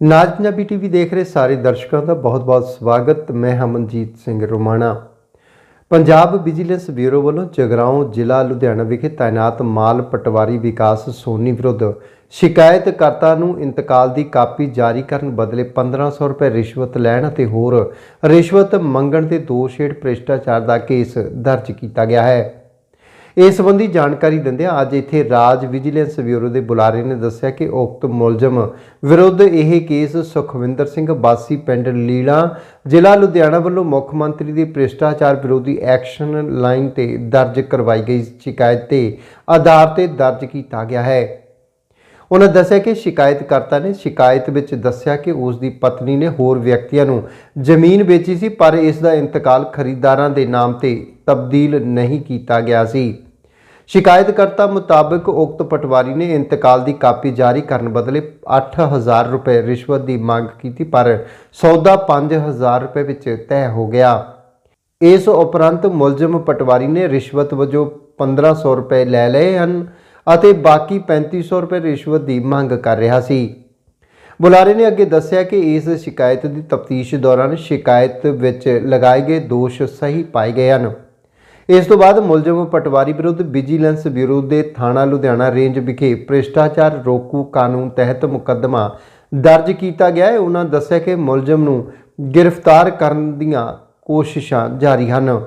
ਨਾਜ Punjabi TV ਦੇਖ ਰਹੇ ਸਾਰੇ ਦਰਸ਼ਕਾਂ ਦਾ ਬਹੁਤ-ਬਹੁਤ ਸਵਾਗਤ। ਮੈਂ ਹਮਨਜੀਤ ਸਿੰਘ ਰੋਮਾਣਾ। ਪੰਜਾਬ ਵਿਜੀਲੈਂਸ ਬਿਊਰੋ ਵੱਲੋਂ ਜਗਰਾਉਂ ਜ਼ਿਲ੍ਹਾ ਲੁਧਿਆਣਾ ਵਿਖੇ ਤਾਇਨਾਤ ਮਾਲ ਪਟਵਾਰੀ ਵਿਕਾਸ ਸੋਨੀ ਵਿਰੁੱਧ ਸ਼ਿਕਾਇਤਕਰਤਾ ਨੂੰ ਇੰਤਕਾਲ ਦੀ ਕਾਪੀ ਜਾਰੀ ਕਰਨ ਬਦਲੇ 1500 ਰੁਪਏ ਰਿਸ਼ਵਤ ਲੈਣ ਅਤੇ ਹੋਰ ਰਿਸ਼ਵਤ ਮੰਗਣ ਦੇ ਦੋਸ਼ ਹੇਠ ਭ੍ਰਿਸ਼ਟਾਚਾਰ ਦਾ ਕੇਸ ਦਰਜ ਕੀਤਾ ਗਿਆ ਹੈ। ਇਸ ਸੰਬੰਧੀ ਜਾਣਕਾਰੀ ਦਿੰਦਿਆਂ ਅੱਜ ਇੱਥੇ ਰਾਜ ਵਿਜੀਲੈਂਸ ਬਿਊਰੋ ਦੇ ਬੁਲਾਰੇ ਨੇ ਦੱਸਿਆ ਕਿ ਉਕਤ ਮੁਲਜ਼ਮ ਵਿਰੁੱਧ ਇਹ ਕੇਸ ਸੁਖਵਿੰਦਰ ਸਿੰਘ ਬਾਸੀ ਪਿੰਡ ਲੀਲਾ ਜ਼ਿਲ੍ਹਾ ਲੁਧਿਆਣਾ ਵੱਲੋਂ ਮੁੱਖ ਮੰਤਰੀ ਦੀ ਭ੍ਰਿਸ਼ਟਾਚਾਰ ਵਿਰੋਧੀ ਐਕਸ਼ਨ ਲਾਈਨ ਤੇ ਦਰਜ ਕਰਵਾਈ ਗਈ ਸ਼ਿਕਾਇਤ ਤੇ ਆਧਾਰ ਤੇ ਦਰਜ ਕੀਤਾ ਗਿਆ ਹੈ। ਉਹਨਾਂ ਦੱਸਿਆ ਕਿ ਸ਼ਿਕਾਇਤਕਰਤਾ ਨੇ ਸ਼ਿਕਾਇਤ ਵਿੱਚ ਦੱਸਿਆ ਕਿ ਉਸ ਦੀ ਪਤਨੀ ਨੇ ਹੋਰ ਵਿਅਕਤੀਆਂ ਨੂੰ ਜ਼ਮੀਨ ਵੇਚੀ ਸੀ, ਪਰ ਇਸ ਦਾ ਇੰਤਕਾਲ ਖਰੀਦਦਾਰਾਂ ਦੇ ਨਾਮ ਤੇ ਤਬਦੀਲ ਨਹੀਂ ਕੀਤਾ ਗਿਆ ਸੀ। ਸ਼ਿਕਾਇਤਕਰਤਾ ਮੁਤਾਬਕ ਉਕਤ ਪਟਵਾਰੀ ਨੇ ਇੰਤਕਾਲ ਦੀ ਕਾਪੀ ਜਾਰੀ ਕਰਨ ਬਦਲੇ 8000 ਰੁਪਏ ਰਿਸ਼ਵਤ ਦੀ ਮੰਗ ਕੀਤੀ, ਪਰ ਸੌਦਾ 5000 ਰੁਪਏ ਵਿੱਚ ਤੈਅ ਹੋ ਗਿਆ। ਇਸ ਉਪਰੰਤ ਮੁਲਜ਼ਮ ਪਟਵਾਰੀ ਨੇ ਰਿਸ਼ਵਤ ਵਜੋਂ 1500 ਰੁਪਏ ਲੈ ਲਏ ਹਨ। ਅਤੇ ਬਾਕੀ 3500 ਰੁਪਏ ਰਿਸ਼ਵਤ ਦੀ ਮੰਗ ਕਰ ਰਿਹਾ ਸੀ। ਬੁਲਾਰੇ ਨੇ ਅੱਗੇ ਦੱਸਿਆ ਕਿ ਇਸ ਸ਼ਿਕਾਇਤ ਦੀ ਤਫਤੀਸ਼ ਦੌਰਾਨ ਸ਼ਿਕਾਇਤ ਵਿੱਚ ਲਗਾਏ ਗਏ ਦੋਸ਼ ਸਹੀ ਪਾਏ ਗਏ ਹਨ। ਇਸ ਤੋਂ ਬਾਅਦ ਮੁਲਜ਼ਮ ਪਟਵਾਰੀ ਵਿਰੁੱਧ ਵਿਜੀਲੈਂਸ ਬਿਊਰੋ ਦੇ ਥਾਣਾ ਲੁਧਿਆਣਾ ਰੇਂਜ ਵਿਖੇ ਭ੍ਰਿਸ਼ਟਾਚਾਰ ਰੋਕੂ ਕਾਨੂੰਨ ਤਹਿਤ ਮੁਕੱਦਮਾ ਦਰਜ ਕੀਤਾ ਗਿਆ ਹੈ। ਉਹਨਾਂ ਦੱਸਿਆ ਕਿ ਮੁਲਜ਼ਮ ਨੂੰ ਗ੍ਰਿਫਤਾਰ ਕਰਨ ਦੀਆਂ ਕੋਸ਼ਿਸ਼ਾਂ ਜਾਰੀ ਹਨ।